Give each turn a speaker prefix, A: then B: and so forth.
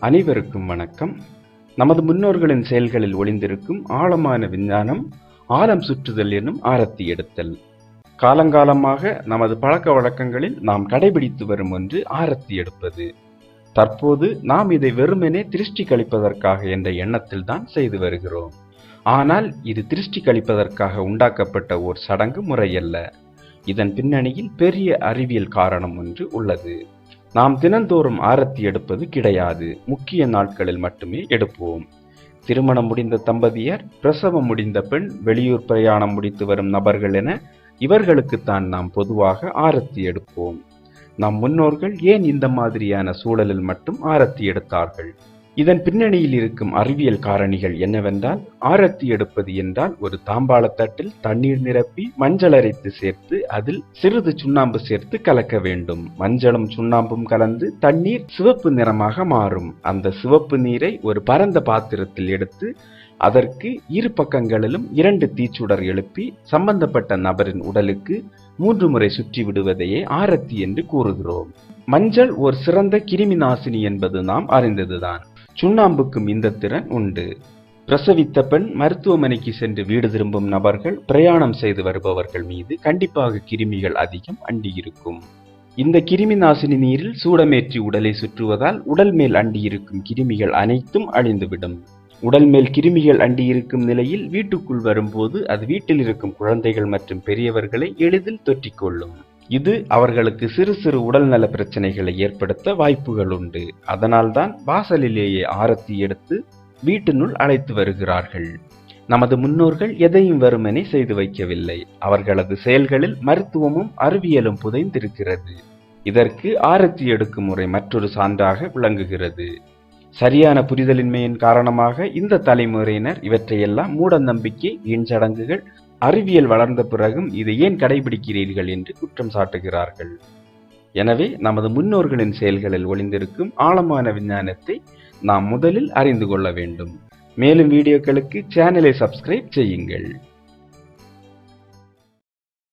A: அனைவருக்கும் வணக்கம். நமது முன்னோர்களின் செயல்களில் ஒளிந்திருக்கும் ஆழமான விஞ்ஞானம் ஆழம் சுற்றுதல் என்னும் ஆரத்தி எடுத்தல். காலங்காலமாக நமது பழக்க வழக்கங்களில் நாம் கடைபிடித்து வரும் ஒன்று ஆரத்தி எடுப்பது. தற்போது நாம் இதை வெறுமனே திருஷ்டி கழிப்பதற்காக என்ற எண்ணத்தில் தான் செய்து வருகிறோம். ஆனால் இது திருஷ்டி கழிப்பதற்காக உண்டாக்கப்பட்ட ஓர் சடங்கு முறையல்ல. இதன் பின்னணியில் பெரிய அறிவியல் காரணம் ஒன்று உள்ளது. நாம் தினந்தோறும் ஆரத்தி எடுப்பது கிடையாது. முக்கிய நாட்களில் மட்டுமே எடுப்போம். திருமணம் முடிந்த தம்பதியர் பிரசவம் முடிந்த பெண் வெளியூர் பிரயாணம் முடித்து வரும் நபர்கள் என இவர்களுக்குத்தான் நாம் பொதுவாக ஆரத்தி எடுப்போம். நம் முன்னோர்கள் ஏன் இந்த மாதிரியான சூழலில் மட்டும் ஆரத்தி எடுத்தார்கள்? இதன் பின்னணியில் இருக்கும் அறிவியல் காரணிகள் என்னவென்றால் ஆரத்தி எடுப்பது என்றால் ஒரு தாம்பாளத்தட்டில் தண்ணீர் நிரப்பி மஞ்சள் அரைத்து சேர்த்து அதில் சிறிது சுண்ணாம்பு சேர்த்து கலக்க வேண்டும். மஞ்சளும் சுண்ணாம்பும் கலந்து தண்ணீர் சிவப்பு நிறமாக மாறும். அந்த சிவப்பு நீரை ஒரு பரந்த பாத்திரத்தில் எடுத்து அதற்கு இரு பக்கங்களிலும் இரண்டு தீச்சுடர் எழுப்பி சம்பந்தப்பட்ட நபரின் உடலுக்கு மூன்று முறை சுற்றி விடுவதையே ஆரத்தி என்று கூறுகிறோம். மஞ்சள் ஒரு சிறந்த கிருமி நாசினி என்பது நாம் அறிந்ததுதான். சுண்ணாம்புக்கும் இந்த திறன் உண்டு. பிரசவித்த பெண் மருத்துவமனைக்கு சென்று வீடு திரும்பும் நபர்கள் பிரயாணம் செய்து வருபவர்கள் மீது கண்டிப்பாக கிருமிகள் அதிகம் அண்டியிருக்கும். இந்த கிருமி நாசினி நீரில் சூடமேற்றி உடலை சுற்றுவதால் உடல் மேல் அண்டியிருக்கும் கிருமிகள் அனைத்தும் அழிந்துவிடும். உடல் மேல் கிருமிகள் அண்டியிருக்கும் நிலையில் வீட்டுக்குள் வரும்போது அது வீட்டில் இருக்கும் குழந்தைகள் மற்றும் பெரியவர்களை எளிதில் தொற்றிக்கொள்ளும். இது அவர்களுக்கு சிறு சிறு உடல்நல பிரச்சனைகளை ஏற்படுத்த வாய்ப்புகள் உண்டு. அதனால்தான் வாசலிலேயே ஆரத்தி எடுத்து வீட்டினுள் அழைத்து வருகிறார்கள். நமது முன்னோர்கள் எதையும் வெறுமனே செய்து வைக்கவில்லை. அவர்களது செயல்களில் மருத்துவமும் அறிவியலும் புதைந்திருக்கிறது. இதற்கு ஆரத்தி எடுக்கும் முறை மற்றொரு சான்றாக விளங்குகிறது. சரியான புரிதலின்மையின் காரணமாக இந்த தலைமுறையினர் இவற்றையெல்லாம் மூட நம்பிக்கை வீண் சடங்குகள் அறிவியல் வளர்ந்த பிறகும் இதை ஏன் கடைபிடிக்கிறீர்கள் என்று குற்றம் சாட்டுகிறார்கள். எனவே நமது முன்னோர்களின் செயல்களில் ஒளிந்திருக்கும் ஆழமான விஞ்ஞானத்தை நாம் முதலில் அறிந்து கொள்ள வேண்டும். மேலும் வீடியோக்களுக்கு சேனலை சப்ஸ்கிரைப் செய்யுங்கள்.